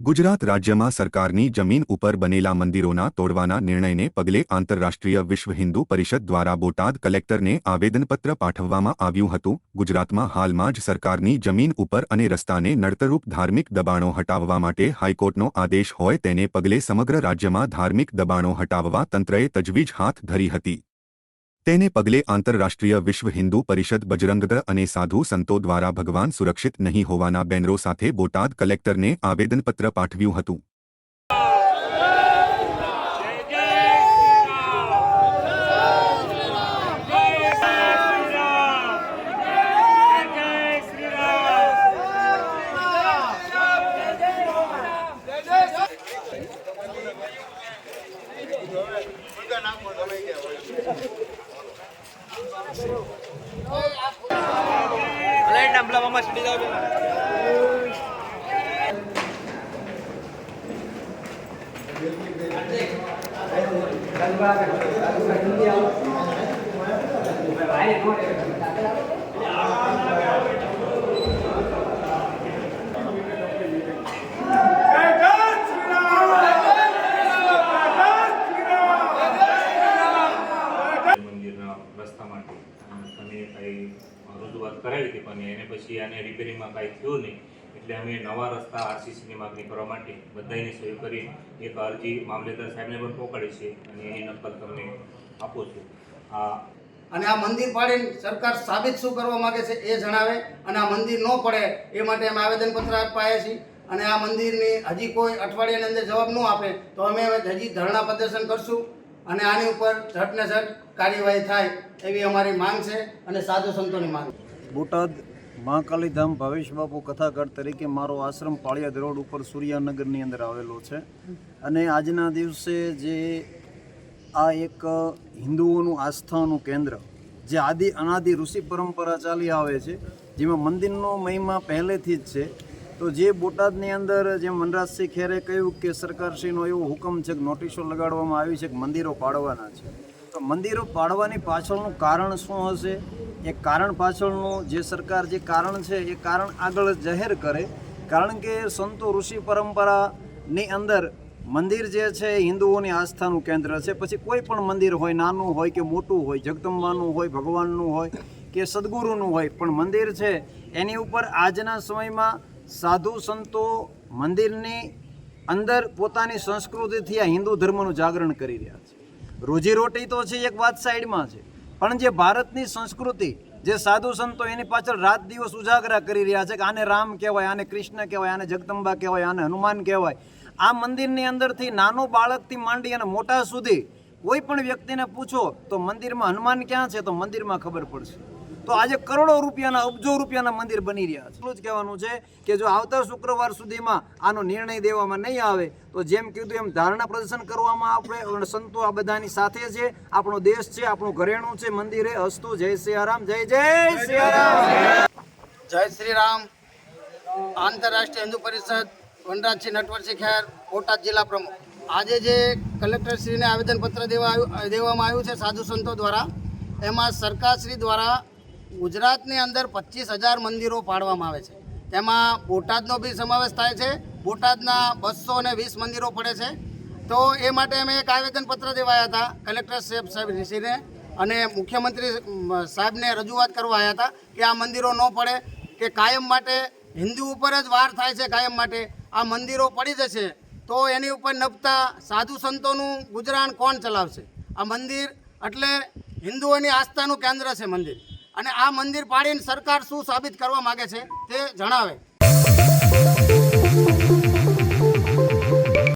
ગુજરાત રાજ્યમાં સરકારની જમીન ઉપર બનેલા મંદિરોના તોડવાના નિર્ણયને પગલે આંતરરાષ્ટ્રીય વિશ્વ હિન્દુ પરિષદ દ્વારા બોટાદ કલેક્ટરને આવેદનપત્ર પાઠવવામાં આવ્યું હતું. ગુજરાતમાં હાલમાં જ સરકારની જમીન ઉપર અને રસ્તાને નડતરૂપ ધાર્મિક દબાણો હટાવવા માટે હાઈકોર્ટનો આદેશ હોય તેને પગલે સમગ્ર રાજ્યમાં ધાર્મિક દબાણો હટાવવા તંત્રએ તજવીજ હાથ ધરી હતી. તેને પગલે આંતરરાષ્ટ્રીય વિશ્વ હિન્દુ પરિષદ બજરંગદળ અને સાધુ સંતો દ્વારા ભગવાન સુરક્ષિત નહીં હોવાના બેનરો સાથે બોટાદ કલેક્ટરને આવેદનપત્ર પાઠવ્યું હતું. Gracias. રજૂઆત કરાવી હતી, પણ એને પછી આને રિપેરિંગમાં કાંઈ થયું નહીં. એટલે અમે નવા રસ્તા આરસીસીની માગણી કરવા માટે બધાને સહયોગ કરી એક અરજી મામલેદાર સાહેબને પણ પહોંચાડી છે અને એની નકલ તમને આપું છું. આ અને આ મંદિર પાડીને સરકાર સાબિત શું કરવા માગે છે એ જણાવે અને આ મંદિર ન પડે એ માટે અમે આવેદનપત્ર અપાયા છીએ. અને આ મંદિરની હજી કોઈ અઠવાડિયાની અંદર જવાબ ન આપે તો અમે હજી ધરણા પ્રદર્શન કરશું અને આની ઉપર ઝટ ને ઝટ કાર્યવાહી થાય એવી અમારી માંગ છે અને સાધુ સંતોની માંગ છે. બોટાદ મહાકાલી ધામ ભાવેશ બાપુ કથાકાર તરીકે મારો આશ્રમ પાળિયાદ રોડ ઉપર સૂર્યાનગરની અંદર આવેલો છે. અને આજના દિવસે જે આ એક હિન્દુઓનું આસ્થાનું કેન્દ્ર, જે આદિ અનાદિ ઋષિ પરંપરા ચાલી આવે છે, જેમાં મંદિરનો મહિમા પહેલેથી જ છે, તો જે બોટાદની અંદર જે મનરાજસિંહ ખેરે કહ્યું કે સરકારશ્રીનો એવો હુકમ છે કે નોટિસો લગાડવામાં આવી છે કે મંદિરો પાડવાના છે. તો મંદિરો પાડવાની પાછળનું કારણ શું હશે? એ કારણ પાછળનું જે સરકાર જે કારણ છે, એ કારણ આગળ જાહેર કરે. કારણ કે સંતો ઋષિ પરંપરાની અંદર મંદિર જે છે હિન્દુઓની આસ્થાનું કેન્દ્ર છે. પછી કોઈ પણ મંદિર હોય, નાનું હોય કે મોટું હોય, જગદંબાનું હોય, ભગવાનનું હોય કે સદગુરુનું હોય, પણ મંદિર છે, એની ઉપર આજના સમયમાં સાધુ સંતો મંદિરની અંદર પોતાની સંસ્કૃતિથી આ હિન્દુ ધર્મનું જાગરણ કરી રહ્યા છે. રોજીરોટી તો છે, એક વાત સાઈડમાં છે. પણ જે ભારતની સંસ્કૃતિ, જે સાધુ સંતો એની પાછળ રાત દિવસ ઉજાગરા કરી રહ્યા છે કે આને રામ કહેવાય, આને કૃષ્ણ કહેવાય, આને જગદંબા કહેવાય, આને હનુમાન કહેવાય. આ મંદિરની અંદરથી નાનો બાળકથી માંડી અને મોટા સુધી કોઈ પણ વ્યક્તિને પૂછો તો મંદિરમાં હનુમાન ક્યાં છે તો મંદિરમાં ખબર પડશે. તો આજે કરોડો રૂપિયાના, અબજો રૂપિયાના મંદિર બની રહ્યા છે. એટલું જ કહેવાનું છે કે જો આવતા શુક્રવાર સુધીમાં આનો નિર્ણય દેવામાં નહીં આવે, તો જેમ કીધું એમ ધારણા પ્રદર્શન કરવામાં આપણે સંતો આ બધાની સાથે છે. આપણો દેશ છે, આપણું ઘરેણું છે, મંદિરે હસ્તુ. જય સિયારામ, જય જય સિયારામ. જય શ્રી રામ આંતરરાષ્ટ્રીય હિન્દુ પરિષદ, વનરાજસિંહ નટવરસિંહ ખેર, બોટાદ જિલ્લા પ્રમુખ. આજે જે કલેક્ટરશ્રીને આવેદનપત્ર દેવા દેવામાં આવ્યું છે સાધુ સંતો દ્વારા, એમાં સરકારશ્રી દ્વારા ગુજરાતની અંદર પચીસ હજાર મંદિરો પાડવામાં આવે છે. તેમાં બોટાદનો બી સમાવેશ થાય છે. બોટાદના બસો ને વીસ મંદિરો પડે છે. તો એ માટે અમે એક આવેદનપત્ર દેવાયા હતા કલેક્ટર સાહેબ સાહેબશ્રીને અને મુખ્યમંત્રી સાહેબને રજૂઆત કરવા આવ્યા હતા કે આ મંદિરો ન પડે, કે કાયમ માટે હિન્દુ ઉપર જ વાર થાય છે કાયમ માટે. આ મંદિરો પડી જશે તો એની ઉપર નપતા સાધુ સંતોનું ગુજરાન કોણ ચલાવશે? આ મંદિર એટલે હિન્દુઓની આસ્થાનું કેન્દ્ર છે મંદિર. અને આ મંદિર પાડીને સરકાર શું સાબિત કરવા માગે છે તે જણાવે.